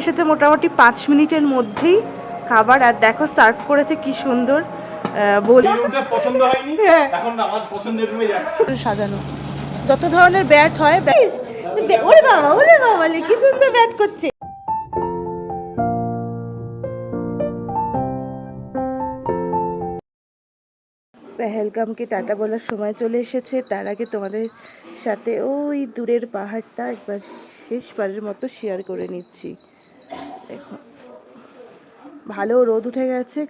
এসেছে মোটামুটি পাঁচ মিনিটের মধ্যেই খাবার আর দেখো সার্ভ করেছে কি সুন্দর আহ, বল। পছন্দ হয়নি? হ্যাঁ। এখন আমার পছন্দের রুমে যাচ্ছি। সাজানো। যত ধরনের ব্যাট হয় ওরে বাবা ওরে বাবা কি সুন্দর ব্যাট করছে। পেহেলগামকে টাটা বলার সময় চলে এসেছে। তার আগে তোমাদের সাথে ওই দূরের পাহাড়টা একবার শেষবারের মতো শেয়ার করে নিচ্ছি। দেখো। ভালো রোদ উঠে গেছে।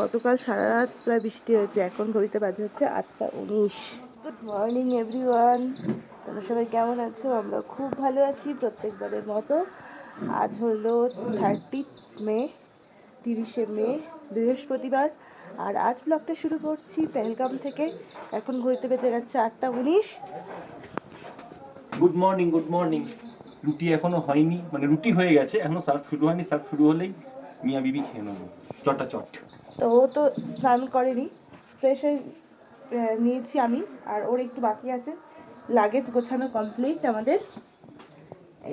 গতকাল সারা রাত প্রায় বৃষ্টি হয়েছে। এখন ঘড়িতে বাজে হচ্ছে আটটা উনিশ। গুড মর্নিং এভরিওয়ান তোমরা সবাই কেমন আছো? আমরা খুব ভালো আছি প্রত্যেকবারের মতো। আজ হলো থার্টি মে, তিরিশে মে, বৃহস্পতিবার। আর আজ ব্লগটা শুরু করছি পেহেলগাম থেকে। এখন ঘড়িতে বেজে যাচ্ছে আটটা উনিশ। গুড মর্নিং গুড মর্নিং রুটি এখনও হয়নি মানে রুটি হয়ে গেছে, এখনও সার্ভ শুরু হয়নি, সার্ভ শুরু হলেই মিয়া বিবি খেয়ে নেব, চটা চট। তো ও তো স্নান করেনি, ফ্রেশ হয়ে নিয়েছি আমি, আর ওর একটু বাকি আছে, লাগেজ গোছানো কমপ্লিট আমাদের।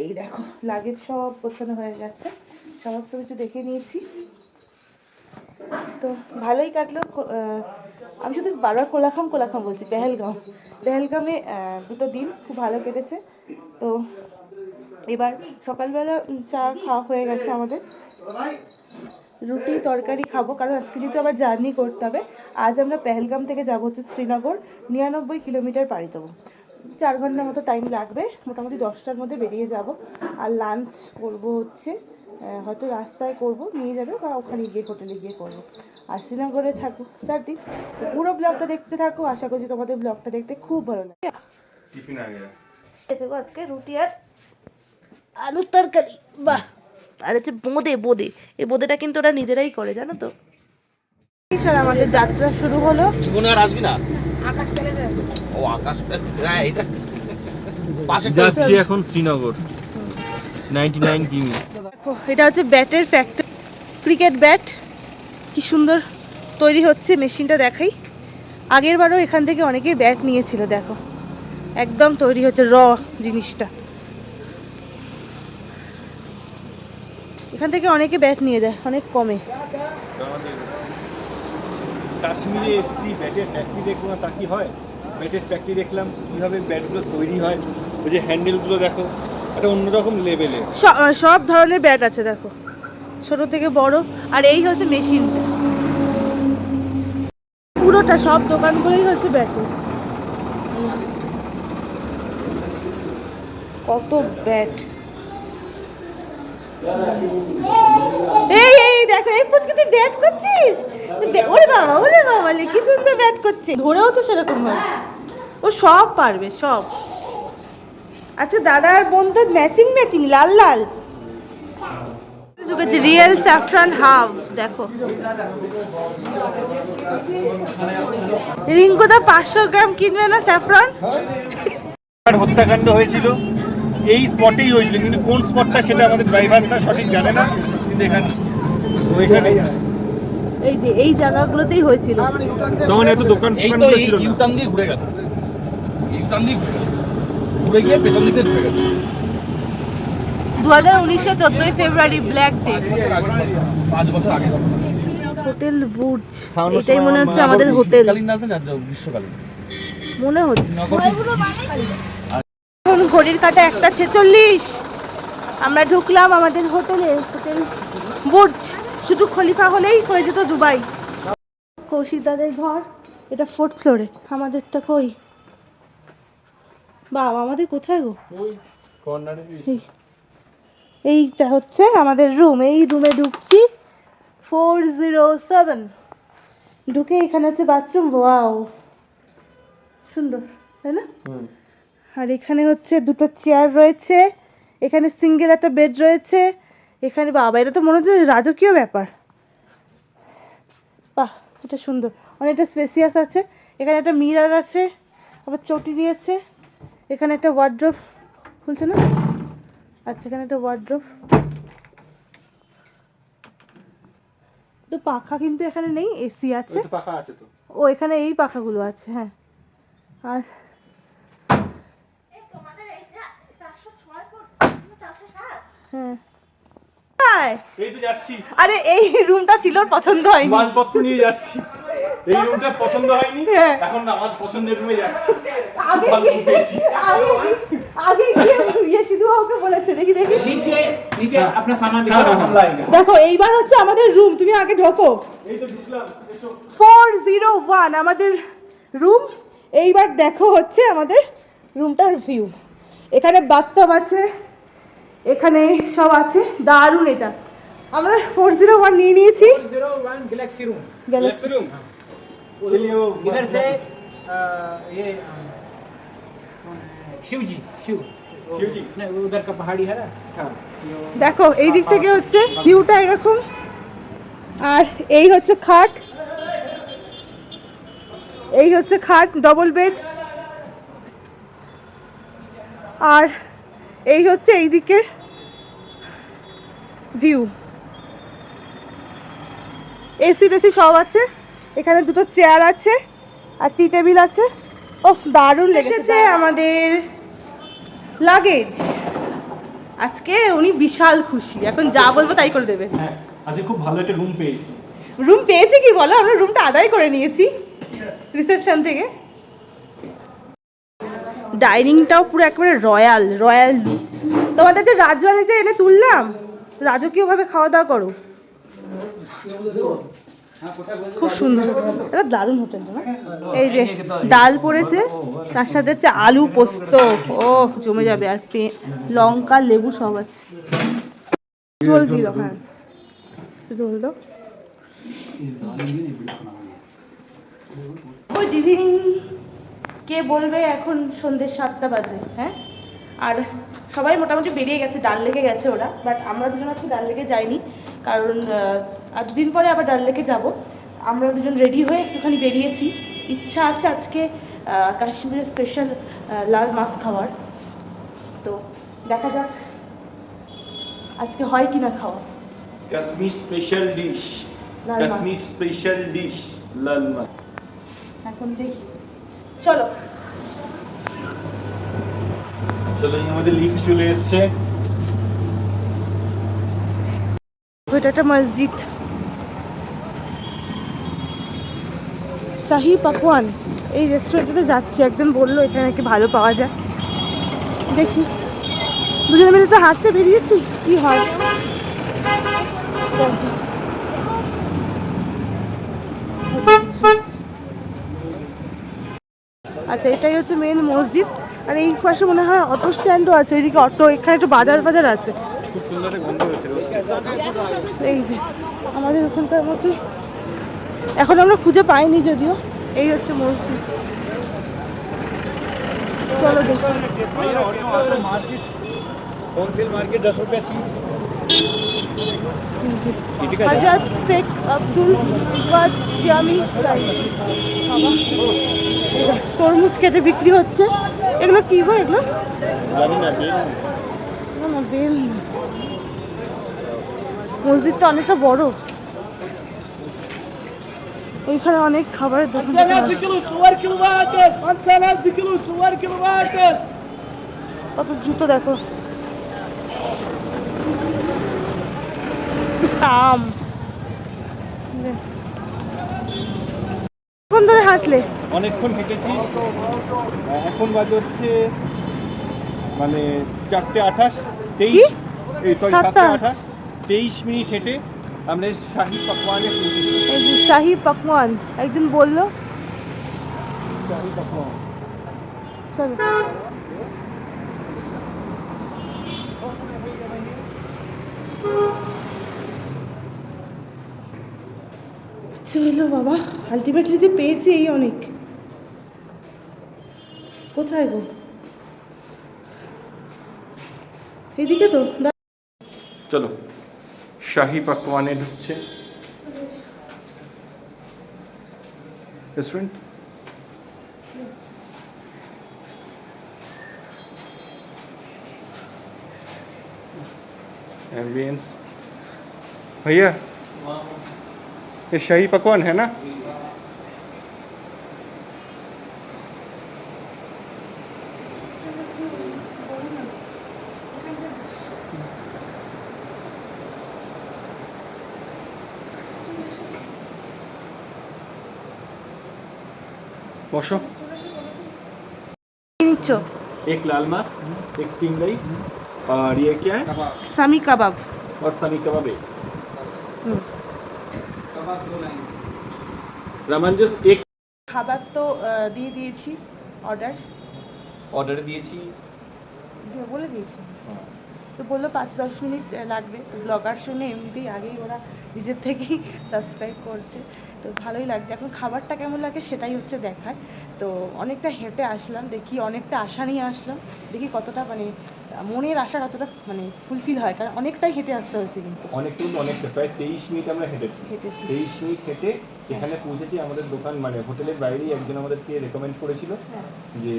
এই দেখো, লাগেজ সব গোছানো হয়ে গেছে, সমস্ত কিছু দেখে নিয়েছি। তো ভালোই কাটলো আমি শুধু বারবার কোলাখাম কোলাখাম বলছি পেহেলগাম পেহেলগামে দুটো দিন খুব ভালো কেটেছে, তো এবার সকালবেলা চা খাওয়া হয়ে গেছে আমাদের। রুটি তরকারি খাব কারণ আজকে যেহেতু আবার জার্নি করতে হবে আজ আমরা পেহেলগাম থেকে যাব হচ্ছে শ্রীনগর নিরানব্বই কিলোমিটার পাড়ি দেবো। চার ঘণ্টার মতো টাইম লাগবে মোটামুটি দশটার মধ্যে বেরিয়ে যাব আর লাঞ্চ করব হচ্ছে হয়তো রাস্তায় করব নিয়ে যাবে বা ওখানে গিয়ে হোটেলে গিয়ে করব। আর শ্রীনগরে থাকব চার দিন পুরো ব্লগটা দেখতে থাকো আশা করছি তোমাদের ব্লগটা দেখতে খুব ভালো লাগে। আজকে রুটি আর আলুর তরকারি বাহ। আর হচ্ছে বোঁদে বোঁদে। এই বোঁদেটা কিন্তু ওরা নিজেরাই করে জানো তো? স্যার আমাদের যাত্রা শুরু হলো। জীবনে আর আসবি না? ও আকাশ হ্যাঁ এটা যাচ্ছি এখন শ্রীনগর। নাইনটি নাইন কিমি। দেখো এটা হচ্ছে ব্যাটের ফ্যাক্টরি ক্রিকেট ব্যাট কি সুন্দর তৈরি হচ্ছে মেশিনটা দেখাই। আগের বারও এখান থেকে অনেকেই ব্যাট নিয়েছিল দেখো। একদম তৈরি হচ্ছে র জিনিসটা। এখান থেকে অনেকে ব্যাট নিয়ে যায় অনেক কমে। কাশ্মীরে এসেছি ব্যাটের ফ্যাক্টরি দেখব না তা কি হয়? ব্যাটের ফ্যাক্টরি দেখলাম কীভাবে ব্যাটগুলো তৈরি হয়। ওই যে হ্যান্ডেলগুলো দেখো একটা অন্যরকম লেভেলে সব ধরনের ব্যাট আছে দেখো। ছোট থেকে বড় আর এই হচ্ছে মেশিনটা পুরোটা সব দোকানগুলোই হচ্ছে ব্যাটের কত ব্যাট এই এই, দেখো, এই পুচকে তুই ব্যাট করছিস? ওরে বাবা ওরে বাবা কি সুন্দর ব্যাট করছে। ধরেও তো সেরকম হয়। ও সব পারবে, সব। আচ্ছা দাদার বোন তো ম্যাচিং ম্যাচিং লাল লাল। রিয়েল স্যাফরান হাফ দেখো। রিঙ্কু তো পাঁচশো গ্রাম কিনবে না স্যাফরান হত্যাকাণ্ড হয়েছিল। এই স্পটেই হয়েছিল কিন্তু কোন স্পটটা সেটা আমাদের ড্রাইভারটা সঠিক জানে না কিন্তু এখানে ওইখানে এই যে এই জায়গাগুলোতেই হয়েছিল। তখন এত দোকান এই তো ইউটার্ন দিয়ে ঘুরে গেছে। ইউটার্ন দিয়ে ঘুরে গেছে। ঘুরে গিয়ে পেছন দিকে ঢুকে গেছে। দু হাজার উনিশে চোদ্দোই ফেব্রুয়ারি ব্ল্যাক ডে পাঁচ বছর আগে পাঁচ বছর আগে হোটেল বুর্জ। খাওয়ানোর এটাই মনে হচ্ছে আমাদের হোটেল। গ্রীষ্মকালীন মনে হচ্ছে। ঘড়ির কাটা একটা ছেচল্লিশ। আমরা ঢুকলাম আমাদের হোটেলে হোটেল বুর্জ। শুধু খলিফা হলেই হয়ে যেত দুবাই। কৌশিকদাদের ঘর এটা ফোর্থ ফ্লোরে। আমাদেরটা কই? বাবা আমাদের কোথায় গো? এইটা হচ্ছে আমাদের রুম। এই রুমে ঢুকছি ফোর জিরো সেভেন। ঢুকে এখানে হচ্ছে বাথরুম। ওয়াও। সুন্দর তাই না? আর এখানে হচ্ছে দুটো চেয়ার রয়েছে এখানে সিঙ্গেল একটা বেড রয়েছে এখানে বাবা এটা তো মনে হচ্ছে রাজকীয় ব্যাপার। বাহ এটা সুন্দর অনেকটা স্পেসিয়াস আছে এখানে একটা মিরার আছে আবার চটি দিয়েছে এখানে একটা ওয়ার্ড্রোপ খুলছে না? আচ্ছা এখানে একটা ওয়ার্ড্রোপ তো পাখা কিন্তু এখানে নেই এসি আছে। পাখা আছে তো। ও এখানে এই পাখাগুলো আছে হ্যাঁ। আর হ্যাঁ। আরে এই রুমটা ছিল পছন্দ হয়নি। মালপত্র নিয়ে যাচ্ছি। এই রুমটা পছন্দ হয়নি। হ্যাঁ। এখন আমার পছন্দের রুমে যাচ্ছি। আগে আগে গিয়ে ইয়ে শুধু ওকে বলেছে দেখি দেখি। নিচে নিচে হ্যাঁ। আপনার সামান দেখো এইবার হচ্ছে আমাদের রুম তুমি আগে ঢোকো। এই তো ঢুকলাম ফোর জিরো ওয়ান আমাদের রুম। এইবার দেখো হচ্ছে আমাদের রুমটার ভিউ। এখানে বাথটব আছে এখানে সব আছে দারুণ এটা আমরা ফোর জিরো ওয়ান নিয়ে নিয়েছি जीरो वन गैलेक्सी रूम গেলে Next room? चलिए वो इधर से अ, ये अ, कौन है? शिव जी शिव शिव जी? नहीं वो उधर का पहाड़ी है ना হ্যাঁ जो- দেখো এই দিক থেকে হচ্ছে ভিউটা এরকম আর এই হচ্ছে খাট এই হচ্ছে খাট ডবল বেড আর এই হচ্ছে এই দিকের ভিউ এসি টেসি সব আছে। এখানে দুটো চেয়ার আছে আর টি টেবিল আছে। ও দারুণ লেগেছে। আমাদের লাগেজ আজকে উনি বিশাল খুশি। এখন যা বলব তাই করে দেবে। হ্যাঁ আজকে খুব ভালো একটা রুম পেয়েছি। রুম পেয়েছি কি বলো? আমরা রুমটা আদায় করে নিয়েছি। রিসেপশন থেকে। ডাইনিংটাও পুরো একেবারে রয়্যাল রয়্যাল তোমাদের যে রাজবাড়িতে এনে তুললাম, রাজকীয়ভাবে খাওয়া দাওয়া করো। খুব সুন্দর। এটা দারুণ হোটেল না এই যে ডাল পড়েছে, তার সাথে হচ্ছে আলু পোস্ত। ও জমে যাবে আর লঙ্কা, লেবু সব আছে। জল দাও। হ্যাঁ জল কে বলবে এখন সন্ধ্যে সাতটা বাজে হ্যাঁ? আর সবাই মোটামুটি বেরিয়ে গেছে ডাল লেগে গেছে ওরা বাট আমরা দুজন আজকে ডাল লেগে যাইনি কারণ আর দুদিন পরে আবার ডাল লেগে যাব। আমরা দুজন রেডি হয়ে একটুখানি বেরিয়েছি। ইচ্ছা আছে আজকে কাশ্মীরের স্পেশাল লাল মাছ খাওয়ার। তো দেখা যাক আজকে হয় কি না খাওয়া। Kashmir special dish Kashmir special dish লাল মাছ। এখন দেখি। চলো। চলো আমাদের লিফট চলে এসেছে। ওইটা একটা মসজিদ। শাহি পাকওয়ান এই রেস্টুরেন্টটাতে যাচ্ছি একজন বলল এখানে নাকি ভালো পাওয়া যায়। দেখি। দুজনে মিলে তো হাঁটতে বেরিয়েছি কি হয়? আছে এটাই হচ্ছে মেন মসজিদ। আর এই পাশে মনে হয় অটো স্ট্যান্ডও আছে ওইদিকে অটো এখানে একটু বাজার বাজার আছে। এই যে আমাদের ওখানকার মতো। এখন আমরা খুঁজে পাইনি যদিও এই হচ্ছে মসজিদ। চলো দেখি। মার্কেট হোলসেল মার্কেট দশ রুপিয়া আজাদ শেখ আব্দুল ইকবাদ জামি তরমুজ কেটে বিক্রি হচ্ছে। এগুলো কি গো এগুলো? না বেল। মসজিদটা অনেকটা বড়। ওইখানে অনেক খাবারের দোকান। কত জুতো দেখো। আম। কোন ধরে হাঁটলে? অনেকক্ষণ হেঁটেছি। এখন বাজে হচ্ছে মানে চারটে আঠাশ তেইশ এই সরি সাতটা আঠাশ। তেইশ মিনিট হেঁটে আমরা শাহি পাকওয়ানে শাহি পাকওয়ান একদিন বলল। শাহি পাকওয়ান। চলো ছিল বাবা আলটিমেটলি যে পেয়েছি এই অনেক কোথায় গো এদিকে তো চলো শাহি পাকওয়ানে ঢুকছে রেস্টুরেন্ট ambience भैया ये शाही पकवान है ना? বসো। एक लाल मास एक स्टीम राइस और ये क्या है? समी कबाब और समी कबाब एक রামান জুস এক খাবার তো দিয়ে দিয়েছি অর্ডার অর্ডার দিয়েছি। বলে দিয়েছি। তো বলল পাঁচ দশ মিনিট লাগবে। তো ব্লগার শুনে এমনিতেই আগেই ওরা নিজের থেকেই সাবস্ক্রাইব করছে। তো ভালোই লাগছে। এখন খাবারটা কেমন লাগে সেটাই হচ্ছে দেখার। তো অনেকটা হেঁটে আসলাম দেখি অনেকটা আশা নিয়ে আসলাম দেখি কতটা মানে মনের আশা কতটা মানে ফুলফিল হয় কারণ অনেকটাই হেঁটে আসতে হয়েছে কিন্তু। অনেক কিন্তু অনেকটা প্রায় তেইশ মিনিট আমরা হেঁটেছি। হেঁটেছি। তেইশ মিনিট হেঁটে এখানে পৌঁছেছি আমাদের দোকান মানে হোটেলের বাইরেই একজন আমাদেরকে রেকমেন্ড করেছিল হ্যাঁ। যে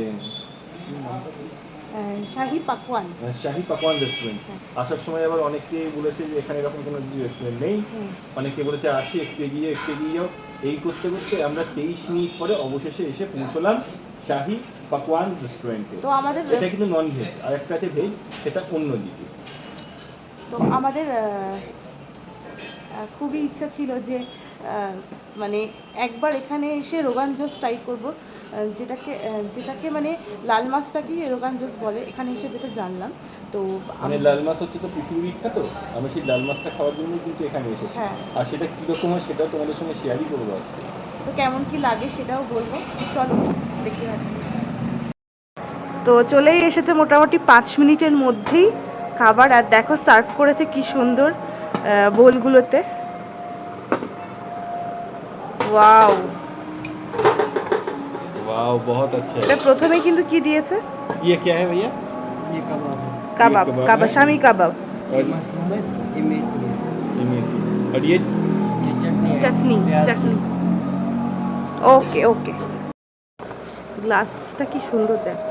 শাহি পাকওয়ান। শাহি পাকওয়ান রেস্টুরেন্ট হ্যাঁ। আসার সময় আবার অনেকে বলেছে যে এখানে এরকম কোনো রেস্টুরেন্ট নেই। অনেকে বলেছে আছে একটু এগিয়ে একটু এগিয়ে এই করতে করতে আমরা তেইশ মিনিট পরে অবশেষে এসে পৌঁছলাম শাহি পাকওয়ান রেস্টুরেন্টে তো আমাদের এটা কিন্তু নন ভেজ আর একটা আছে ভেজ সেটা অন্য দিকে। তো আমাদের খুবই ইচ্ছা ছিল যে মানে একবার এখানে এসে রোগান জোস ট্রাই করব। যেটাকে যেটাকে মানে লাল মাছটাকেই রোগান জোস বলে এখানে এসে যেটা জানলাম। তো মানে লাল মাছ হচ্ছে তো পৃথিবী বিখ্যাত আমি সেই লাল মাছটা খাওয়ার জন্যই কিন্তু এখানে এসেছি। হ্যাঁ। আর সেটা কীরকম হয় সেটাও তোমাদের সঙ্গে শেয়ারই করব আজকে। তো কেমন কি লাগে সেটাও বলব। চলো দেখতে তো চলেই এসেছে মোটামুটি পাঁচ মিনিটের মধ্যেই খাবার আর দেখো সার্ভ করেছে কি সুন্দর বোলগুলোতে। ওয়াও! वाह बहुत अच्छा এটা প্রথমে কিন্তু কি দিয়েছে ये क्या है भैया ये कबाब है কাবাব কাবাব, কাবাব হ্যাঁ। স্বামী কাবাব और मशरूम है ये मेथी है ये मेथी और ये ये चटनी है চাটনি प्याज की। চাটনি ওকে ওকে গ্লাসটা কি সুন্দর দেখো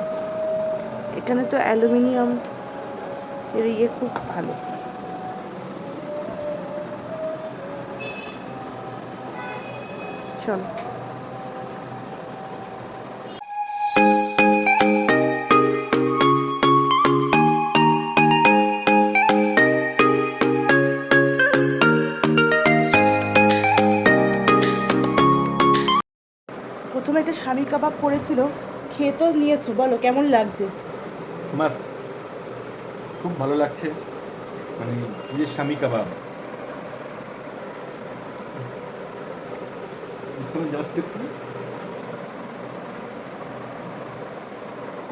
এখানে তো অ্যালুমিনিয়াম এর ইয়ে খুব ভালো চলো প্রথমে একটা স্বামী কাবাব পড়েছিল খেয়ে তো নিয়েছো বলো কেমন লাগছে? মাস খুব ভালো লাগছে মানে এই যে স্বামী কাবাব। জাস্ট একটু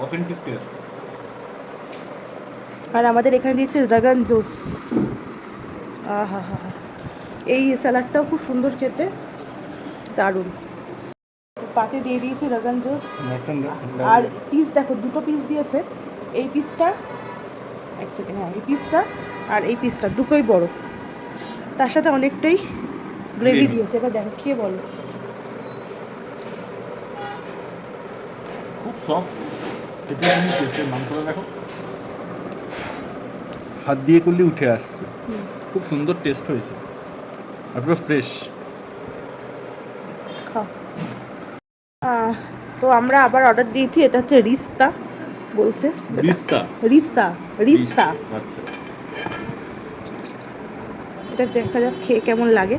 অথেন্টিক টেস্ট আর আমাদের এখানে দিয়েছে ড্রাগন জুস আহা হা হা এই স্যালাডটাও খুব সুন্দর খেতে। দারুণ। পাতে দিয়ে দিয়েছে ড্রাগন জুস। আর পিস দেখো দুটো পিস দিয়েছে। এই পিসটা এক সেকেন্ড হ্যাঁ এই পিসটা আর এই পিসটা দুটোই বড়। তার সাথে অনেকটাই গ্রেভি দিয়েছে। এবার দেখো খেয়ে বলো। খুব সফট এটা আমি টেস্টের মাংসটা দেখো। হাত দিয়ে করলে উঠে আসছে। খুব সুন্দর টেস্ট হয়েছে। আর পুরো ফ্রেশ খাও আহ, তো আমরা আবার অর্ডার দিয়েছি এটা হচ্ছে রিস্তা বলছে। রিস্তা? রিস্তা রিস্তা। আচ্ছা। এটা দেখা যাক খেয়ে কেমন লাগে।